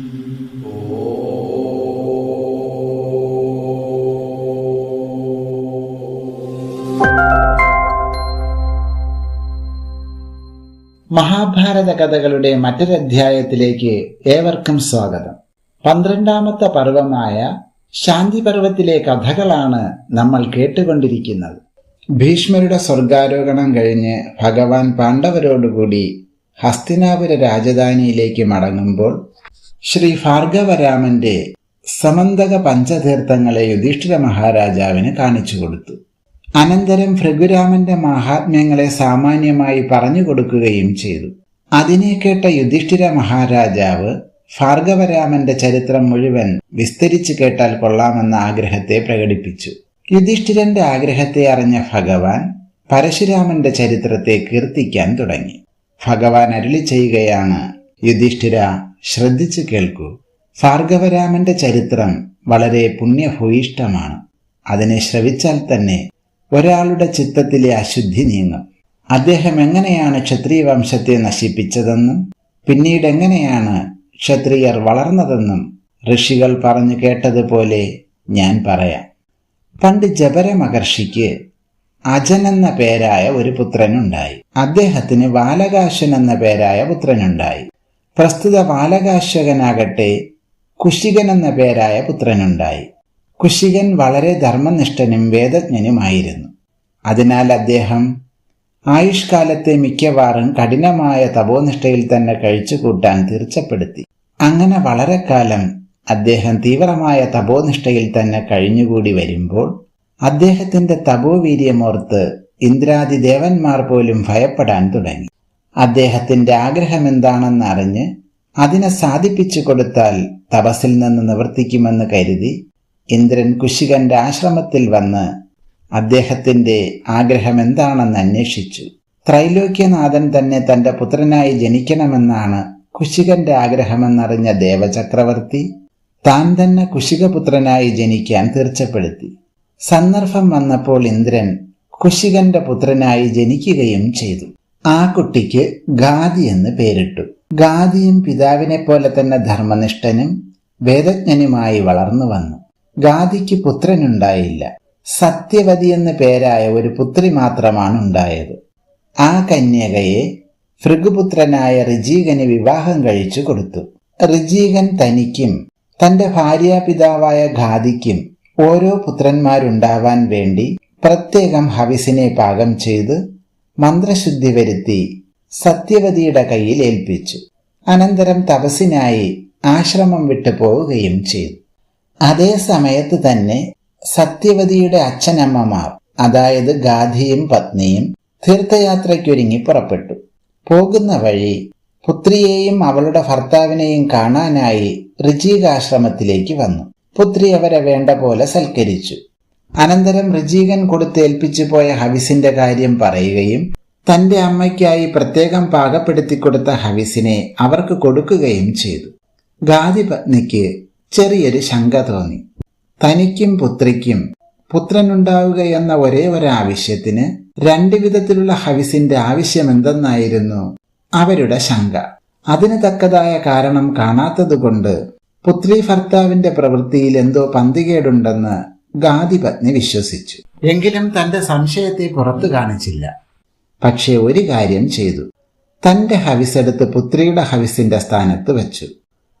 മഹാഭാരത കഥകളുടെ മറ്റൊരധ്യായത്തിലേക്ക് ഏവർക്കും സ്വാഗതം. പന്ത്രണ്ടാമത്തെ പർവമായ ശാന്തി പർവത്തിലെ കഥകളാണ് നമ്മൾ കേട്ടുകൊണ്ടിരിക്കുന്നത്. ഭീഷ്മരുടെ സ്വർഗാരോഹണം കഴിഞ്ഞ് ഭഗവാൻ പാണ്ഡവരോടുകൂടി ഹസ്തിനാപുര രാജധാനിയിലേക്ക് മടങ്ങുമ്പോൾ ശ്രീ ഭാർഗവരാമന്റെ സമന്തക പഞ്ചതീർത്ഥങ്ങളെ യുധിഷ്ഠിര മഹാരാജാവിന് കാണിച്ചു കൊടുത്തു. അനന്തരം ഭൃഗുരാമന്റെ മഹാത്മ്യങ്ങളെ സാമാന്യമായി പറഞ്ഞു കൊടുക്കുകയും ചെയ്തു. അതിനെ കേട്ട യുധിഷ്ഠിര മഹാരാജാവ് ഭാർഗവരാമന്റെ ചരിത്രം മുഴുവൻ വിസ്തരിച്ചു കേട്ടാൽ കൊള്ളാമെന്ന ആഗ്രഹത്തെ പ്രകടിപ്പിച്ചു. യുധിഷ്ഠിരന്റെ ആഗ്രഹത്തെ അറിഞ്ഞ ഭഗവാൻ പരശുരാമന്റെ ചരിത്രത്തെ കീർത്തിക്കാൻ തുടങ്ങി. ഭഗവാൻ അരുളി ചെയ്യുകയാണ് യുധിഷ്ഠിര ശ്രദ്ധിച്ചു കേൾക്കൂ. ഭാർഗവരാമന്റെ ചരിത്രം വളരെ പുണ്യഭൂയിഷ്ടമാണ് അതിനെ ശ്രവിച്ചാൽ തന്നെ ഒരാളുടെ ചിത്തത്തിലെ അശുദ്ധി നീങ്ങും. അദ്ദേഹം എങ്ങനെയാണ് ക്ഷത്രിയ വംശത്തെ നശിപ്പിച്ചതെന്നും പിന്നീട് എങ്ങനെയാണ് ക്ഷത്രിയർ വളർന്നതെന്നും ഋഷികൾ പറഞ്ഞു കേട്ടതുപോലെ ഞാൻ പറയാം. പണ്ട് ജബര മഹർഷിക്ക് അജൻ എന്ന പേരായ ഒരു പുത്രനുണ്ടായി. അദ്ദേഹത്തിന് ബാലകാശൻ എന്ന പേരായ പുത്രനുണ്ടായി. പ്രസ്തുത ബാലകാശകനാകട്ടെ കുശികൻ എന്ന പേരായ പുത്രനുണ്ടായി. കുശികൻ വളരെ ധർമ്മനിഷ്ഠനും വേദജ്ഞനുമായിരുന്നു. അതിനാൽ അദ്ദേഹം ആയുഷ്കാലത്തെ മിക്കവാറും കഠിനമായ തപോനിഷ്ഠയിൽ തന്നെ കഴിച്ചു കൂട്ടാൻ തീർച്ചപ്പെടുത്തി. അങ്ങനെ വളരെ കാലം അദ്ദേഹം തീവ്രമായ തപോനിഷ്ഠയിൽ തന്നെ കഴിഞ്ഞുകൂടി വരുമ്പോൾ അദ്ദേഹത്തിന്റെ തപോവീര്യമോർത്ത് ഇന്ദ്രാദി ദേവന്മാർ പോലും ഭയപ്പെടാൻ തുടങ്ങി. അദ്ദേഹത്തിന്റെ ആഗ്രഹമെന്താണെന്ന് അറിഞ്ഞ് അതിനെ സാധിപ്പിച്ചു കൊടുത്താൽ തപസ്സിൽ നിന്ന് നിവർത്തിക്കുമെന്ന് കരുതി ഇന്ദ്രൻ കുശികന്റെ ആശ്രമത്തിൽ വന്ന് അദ്ദേഹത്തിന്റെ ആഗ്രഹം എന്താണെന്ന് അന്വേഷിച്ചു. ത്രൈലോക്യനാഥൻ തന്നെ തന്റെ പുത്രനായി ജനിക്കണമെന്നാണ് കുശികന്റെ ആഗ്രഹമെന്നറിഞ്ഞ ദേവചക്രവർത്തി താൻ തന്നെ കുശികപുത്രനായി ജനിക്കാൻ തീർച്ചപ്പെടുത്തി. സന്ദർഭം വന്നപ്പോൾ ഇന്ദ്രൻ കുശികന്റെ പുത്രനായി ജനിക്കുകയും ചെയ്തു. ആ കുട്ടിക്ക് ഗാദി എന്ന് പേരിട്ടു. ഗാദിയും പിതാവിനെ പോലെ തന്നെ ധർമ്മനിഷ്ഠനും വേദജ്ഞനുമായി വളർന്നു വന്നു. ഗാദിക്ക് പുത്രനുണ്ടായില്ല. സത്യവതി എന്ന പേരായ ഒരു പുത്രി മാത്രമാണ് ഉണ്ടായത്. ആ കന്യകയെ ഭൃഗുപുത്രനായ ഋജീകന് വിവാഹം കഴിച്ചു കൊടുത്തു. ഋജീകൻ തനിക്കും തന്റെ ഭാര്യാപിതാവായ ഖാദിക്കും ഓരോ പുത്രന്മാരുണ്ടാവാൻ വേണ്ടി പ്രത്യേകം ഹവിസിനെ പാകം ചെയ്ത് മന്ത്രശുദ്ധി വരുത്തി സത്യവതിയുടെ കയ്യിൽ ഏൽപ്പിച്ചു. അനന്തരം തപസ്സിനായി ആശ്രമം വിട്ടു പോവുകയും ചെയ്തു. അതേ സമയത്ത് തന്നെ സത്യവതിയുടെ അച്ഛനമ്മമാർ അതായത് ഗാന്ധിയും പത്നിയും തീർത്ഥയാത്രയ്ക്കൊരുങ്ങി പുറപ്പെട്ടു. പോകുന്ന വഴി പുത്രിയെയും അവളുടെ ഭർത്താവിനെയും കാണാനായി ഋജീകാശ്രമത്തിലേക്ക് വന്നു. പുത്രി അവരെ വേണ്ട പോലെ സൽക്കരിച്ചു. അനന്തരം ഋജീകൻ കൊടുത്തേൽപ്പിച്ചു പോയ ഹവിസിന്റെ കാര്യം പറയുകയും തന്റെ അമ്മയ്ക്കായി പ്രത്യേകം പാകപ്പെടുത്തി കൊടുത്ത ഹവിസിനെ അവർക്ക് കൊടുക്കുകയും ചെയ്തു. ഗാദി പത്നിക്ക് ചെറിയൊരു ശങ്ക തോന്നി. തനിക്കും പുത്രിക്കും പുത്രനുണ്ടാവുക എന്ന ഒരേ ഒരാവശ്യത്തിന് രണ്ട് വിധത്തിലുള്ള ഹവിസിന്റെ ആവശ്യം എന്തെന്നായിരുന്നു അവരുടെ ശങ്ക. അതിന് തക്കതായ കാരണം കാണാത്തതുകൊണ്ട് പുത്രി ഭർത്താവിന്റെ പ്രവൃത്തിയിൽ എന്തോ പന്തികേടുണ്ടെന്ന് ഗാദി പത്നി വിശ്വസിച്ചു. എങ്കിലും തന്റെ സംശയത്തെ പുറത്തു കാണിച്ചില്ല. പക്ഷേ ഒരു കാര്യം ചെയ്തു. തന്റെ ഹവിസെടുത്ത് പുത്രിയുടെ ഹവിസിന്റെ സ്ഥാനത്ത് വെച്ചു.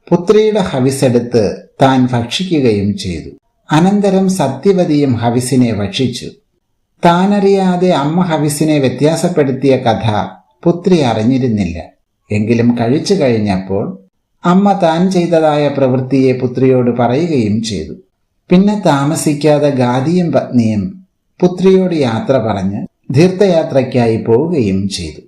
പുത്രിയുടെ ഹവിസെടുത്ത് താൻ ഭക്ഷിക്കുകയും ചെയ്തു. അനന്തരം സത്യവതിയും ഹവിസിനെ ഭക്ഷിച്ചു. താനറിയാതെ അമ്മ ഹവിസിനെ വ്യത്യാസപ്പെടുത്തിയ കഥ പുത്രി അറിഞ്ഞിരുന്നില്ല. എങ്കിലും കഴിച്ചു കഴിഞ്ഞപ്പോൾ അമ്മ താൻ ചെയ്തതായ പ്രവൃത്തിയെ പുത്രിയോട് പറയുകയും ചെയ്തു. പിന്നെ താമസിക്കാതെ ഗാദിയും പത്നിയും പുത്രിയോട് യാത്ര പറഞ്ഞ് തീർത്ഥയാത്രയ്ക്കായി പോവുകയും ചെയ്തു.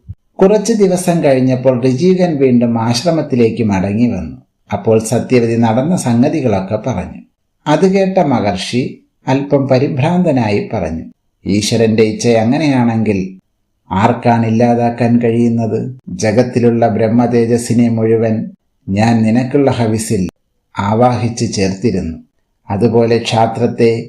കുറച്ച് ദിവസം കഴിഞ്ഞപ്പോൾ ഋജീകൻ വീണ്ടും ആശ്രമത്തിലേക്ക് മടങ്ങി വന്നു. അപ്പോൾ സത്യവതി നടന്ന സംഗതികളൊക്കെ പറഞ്ഞു. അത് കേട്ട മഹർഷി അല്പം പരിഭ്രാന്തനായി പറഞ്ഞു ഈശ്വരന്റെ ഇച്ഛ അങ്ങനെയാണെങ്കിൽ ആർക്കാണ് ഇല്ലാതാക്കാൻ കഴിയുന്നത്? ജഗത്തിലുള്ള ബ്രഹ്മതേജസ്സിനെ മുഴുവൻ ഞാൻ നിനക്കുള്ള ഹവിസിൽ ആവാഹിച്ച് ചേർത്തിരുന്നു. അതുപോലെ ക്ഷാത്രത്തെ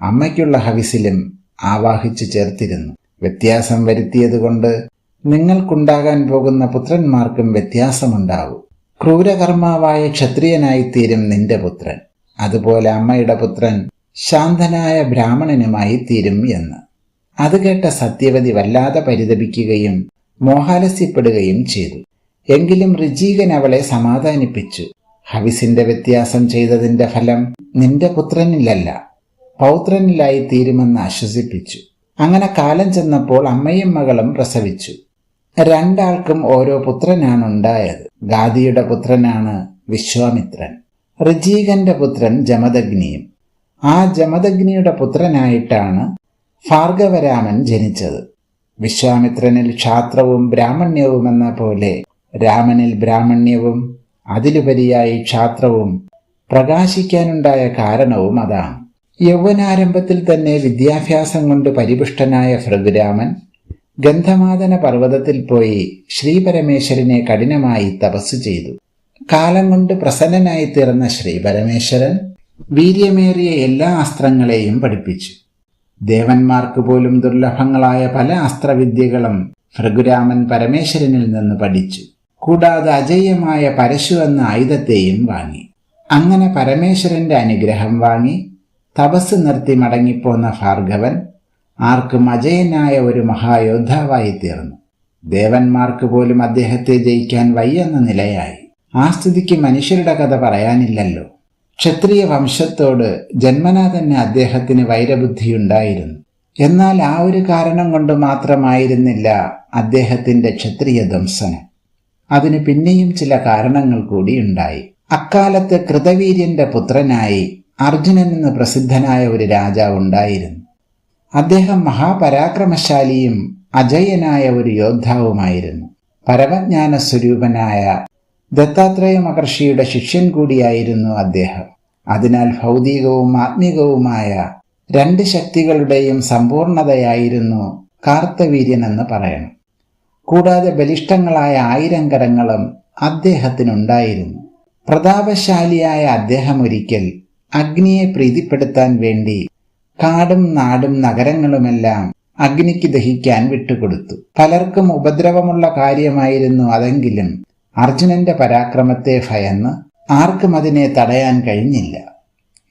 അമ്മയ്ക്കുള്ള ഹവിസിലും ആവാഹിച്ചു ചേർത്തിരുന്നു. വ്യത്യാസം വരുത്തിയതുകൊണ്ട് നിങ്ങൾക്കുണ്ടാകാൻ പോകുന്ന പുത്രന്മാർക്കും വ്യത്യാസമുണ്ടാവും. ക്രൂരകർമാവായ ക്ഷത്രിയനായിത്തീരും നിന്റെ പുത്രൻ. അതുപോലെ അമ്മയുടെ പുത്രൻ ശാന്തനായ ബ്രാഹ്മണനുമായി തീരും എന്ന്. അത് കേട്ട സത്യവതി വല്ലാതെ പരിതപിക്കുകയും മോഹാലസ്യപ്പെടുകയും ചെയ്തു. എങ്കിലും ഋജീകൻ അവളെ സമാധാനിപ്പിച്ചു. ഹവിസിന്റെ വ്യത്യാസം ചെയ്തതിന്റെ ഫലം നിന്റെ പുത്രനിലല്ല. പൗത്രനിലായി തീരുമെന്ന് ആശ്വസിപ്പിച്ചു. അങ്ങനെ കാലം ചെന്നപ്പോൾ അമ്മയും മകളും പ്രസവിച്ചു. രണ്ടാൾക്കും ഓരോ പുത്രനാണ് ഉണ്ടായത് ഗാദിയുടെ പുത്രനാണ് വിശ്വാമിത്രൻ. ഋജീകന്റെ പുത്രൻ ജമദഗ്നിയും. ആ ജമദഗ്നിയുടെ പുത്രനായിട്ടാണ് ഭാർഗവരാമൻ ജനിച്ചത്. വിശ്വാമിത്രനിൽ ക്ഷാത്രവും ബ്രാഹ്മണ്യവും എന്ന പോലെ രാമനിൽ ബ്രാഹ്മണ്യവും അതിലുപരിയായി ക്ഷാത്രവും പ്രകാശിക്കാനുണ്ടായ കാരണവും അതാണ്. യൗവനാരംഭത്തിൽ തന്നെ വിദ്യാഭ്യാസം കൊണ്ട് പരിപുഷ്ടനായ ഭൃഗുരാമൻ ഗന്ധമാതന പർവതത്തിൽ പോയി ശ്രീപരമേശ്വരനെ കഠിനമായി തപസ് ചെയ്തു. കാലം കൊണ്ട് പ്രസന്നനായി തീർന്ന ശ്രീപരമേശ്വരൻ വീര്യമേറിയ എല്ലാ അസ്ത്രങ്ങളെയും പഠിപ്പിച്ചു. ദേവന്മാർക്ക് പോലും ദുർലഭങ്ങളായ പല അസ്ത്രവിദ്യകളും ഭൃഗുരാമൻ പരമേശ്വരനിൽ നിന്ന് പഠിച്ചു. കൂടാതെ അജയ്യമായ പരശു എന്ന ആയുധത്തെയും വാങ്ങി. അങ്ങനെ പരമേശ്വരന്റെ അനുഗ്രഹം വാങ്ങി തപസ് നിർത്തി മടങ്ങിപ്പോന്ന ഭാർഗവൻ ആർക്കും അജയനായ ഒരു മഹായോദ്ധാവായി തീർന്നു. ദേവന്മാർക്ക് പോലും അദ്ദേഹത്തെ ജയിക്കാൻ വയ്യെന്ന നിലയായി. ആ സ്ഥിതിക്ക് മനുഷ്യരുടെ കഥ പറയാനില്ലല്ലോ. ക്ഷത്രിയ വംശത്തോട് ജന്മനാ തന്നെ അദ്ദേഹത്തിന് വൈരബുദ്ധിയുണ്ടായിരുന്നു. എന്നാൽ ആ ഒരു കാരണം കൊണ്ട് മാത്രമായിരുന്നില്ല അദ്ദേഹത്തിന്റെ ക്ഷത്രിയ ധ്വംസനം അതിന് പിന്നെയും ചില കാരണങ്ങൾ കൂടി ഉണ്ടായി. അക്കാലത്ത് കൃതവീര്യന്റെ പുത്രനായി അർജുനൻ എന്ന് പ്രസിദ്ധനായ ഒരു രാജാവ് ഉണ്ടായിരുന്നു. അദ്ദേഹം മഹാപരാക്രമശാലിയും അജയനായ ഒരു യോദ്ധാവുമായിരുന്നു. പരമജ്ഞാന സ്വരൂപനായ ദത്താത്രേയ മഹർഷിയുടെ ശിഷ്യൻ കൂടിയായിരുന്നു അദ്ദേഹം. അതിനാൽ ഭൗതികവും ആത്മീകവുമായ രണ്ട് ശക്തികളുടെയും സമ്പൂർണതയായിരുന്നു കാർത്തവീര്യൻ എന്ന് പറയണം. കൂടാതെ ബലിഷ്ഠങ്ങളായ ആയിരം കരങ്ങളും അദ്ദേഹത്തിനുണ്ടായിരുന്നു. പ്രതാപശാലിയായ അദ്ദേഹം ഒരിക്കൽ അഗ്നിയെ പ്രീതിപ്പെടുത്താൻ വേണ്ടി കാടും നാടും നഗരങ്ങളുമെല്ലാം അഗ്നിക്ക് ദഹിക്കാൻ വിട്ടുകൊടുത്തു. പലർക്കും ഉപദ്രവമുള്ള കാര്യമായിരുന്നു അതെങ്കിലും അർജുനന്റെ പരാക്രമത്തെ ഭയന്ന് ആർക്കും അതിനെ തടയാൻ കഴിഞ്ഞില്ല.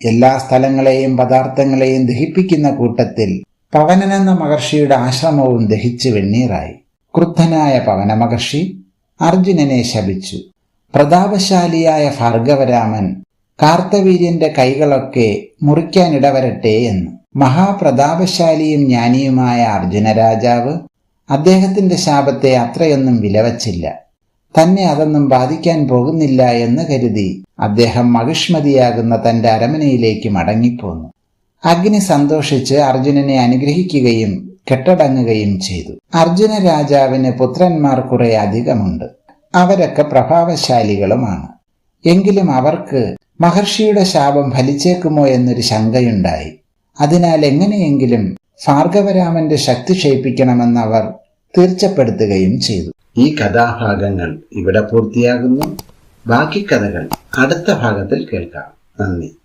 എല്ലാ സ്ഥലങ്ങളെയും പദാർത്ഥങ്ങളെയും ദഹിപ്പിക്കുന്ന കൂട്ടത്തിൽ പവനനെന്ന മഹർഷിയുടെ ആശ്രമവും ദഹിച്ചു വെണ്ണീറായി. ക്രുദ്ധനായ പവനമഹർഷി അർജുനനെ ശപിച്ചു. പ്രതാപശാലിയായ ഭാർഗവരാമൻ കാർത്തവീര്യന്റെ കൈകളൊക്കെ മുറിക്കാനിടവരട്ടെ എന്ന്. മഹാപ്രതാപശാലിയും ജ്ഞാനിയുമായ അർജുന രാജാവ് അദ്ദേഹത്തിന്റെ ശാപത്തെ അത്രയൊന്നും വിലവച്ചില്ല. തന്നെ അതൊന്നും ബാധിക്കാൻ പോകുന്നില്ല എന്ന് കരുതി അദ്ദേഹം മഹിഷ്മതിയാകുന്ന തന്റെ അരമനയിലേക്ക് മടങ്ങിപ്പോന്നു. അഗ്നി സന്തോഷിച്ച് അർജുനനെ അനുഗ്രഹിക്കുകയും കെട്ടടങ്ങുകയും ചെയ്തു. അർജുന രാജാവിന് പുത്രന്മാർ കുറെ അധികമുണ്ട്. അവരൊക്കെ പ്രഭാവശാലികളുമാണ്. എങ്കിലും അവർക്ക് മഹർഷിയുടെ ശാപം ഫലിച്ചേക്കുമോ എന്നൊരു ശങ്കയുണ്ടായി. അതിനാൽ എങ്ങനെയെങ്കിലും ഭാർഗവരാമന്റെ ശക്തി ക്ഷയിപ്പിക്കണമെന്ന് അവർ തീർച്ചപ്പെടുത്തുകയും ചെയ്തു. ഈ കഥാഭാഗങ്ങൾ ഇവിടെ പൂർത്തിയാകുന്നു. ബാക്കി കഥകൾ അടുത്ത ഭാഗത്തിൽ കേൾക്കാം. നന്ദി.